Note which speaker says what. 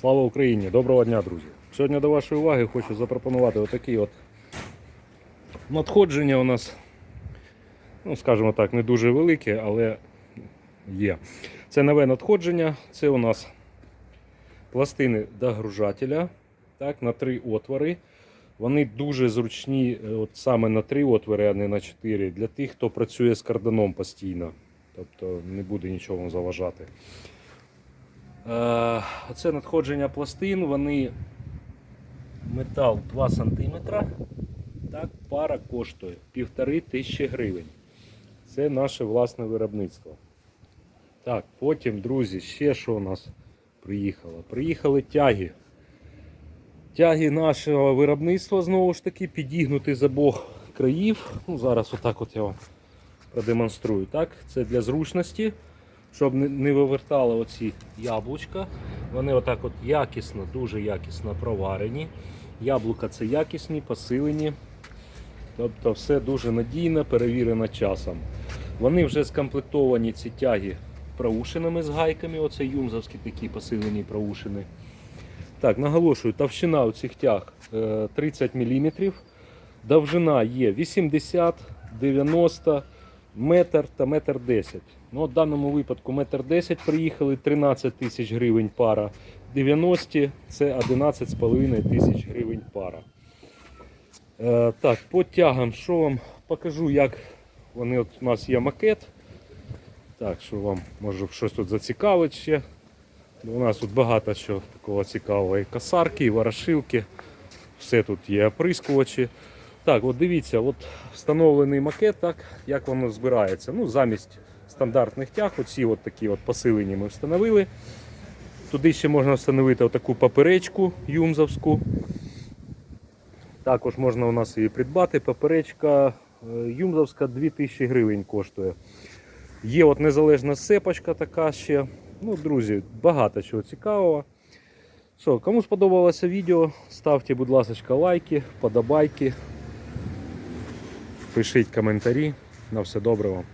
Speaker 1: Слава Україні! Доброго дня, друзі! Сьогодні до вашої уваги хочу запропонувати отакі от надходження у нас, ну, скажімо так, не дуже велике, але є. Це нове надходження, це у нас пластини догружателя так, на три отвори. Вони дуже зручні е, от саме на три отвори, а не на чотири, для тих, хто працює з карданом постійно. Тобто не буде нічого заважати. Е, Оце надходження пластин, вони метал 2 см. Так, пара коштує півтори тисячі гривень. Це наше власне виробництво. Так, потім, друзі, ще що у нас приїхало? Приїхали тяги. Тяги нашого виробництва знову ж таки підігнуті з обох країв. Ну, зараз отак от я вам продемонструю. Так? Це для зручності, щоб не- вивертали оці яблучка. Вони отак от якісно, дуже якісно проварені. Яблука це якісні, посилені. Тобто все дуже надійно, перевірено часом. Вони вже скомплектовані ці тяги проушинами з гайками. Оце юмзовські такі посилені проушини. Так, наголошую, товщина у цих тяг е, 30 мм. Довжина є 80, 90, метр та метр 10. Ну, в даному випадку метр 10 приїхали, 13 тисяч гривень пара. 90 це 11,5 тисяч гривень пара. Е, так, по тягам, що вам покажу, як вони от у нас є макет. Так, що вам може щось тут зацікавить ще. У нас тут багато що такого цікавого. І косарки, і ворошилки. Все тут є оприскувачі. Так, от дивіться, от встановлений макет, так, як воно збирається. Ну, замість стандартних тяг, оці от такі от посилені ми встановили. Туди ще можна встановити отаку поперечку юмзовську. Також можна у нас її придбати. Поперечка е, юмзовська 2000 гривень коштує. Є от незалежна сепочка така ще. Ну, друзі, багато чого цікавого. Що, кому сподобалося відео, ставте, будь ласка, лайки, подобайки. Пишіть коментарі. На все добре вам.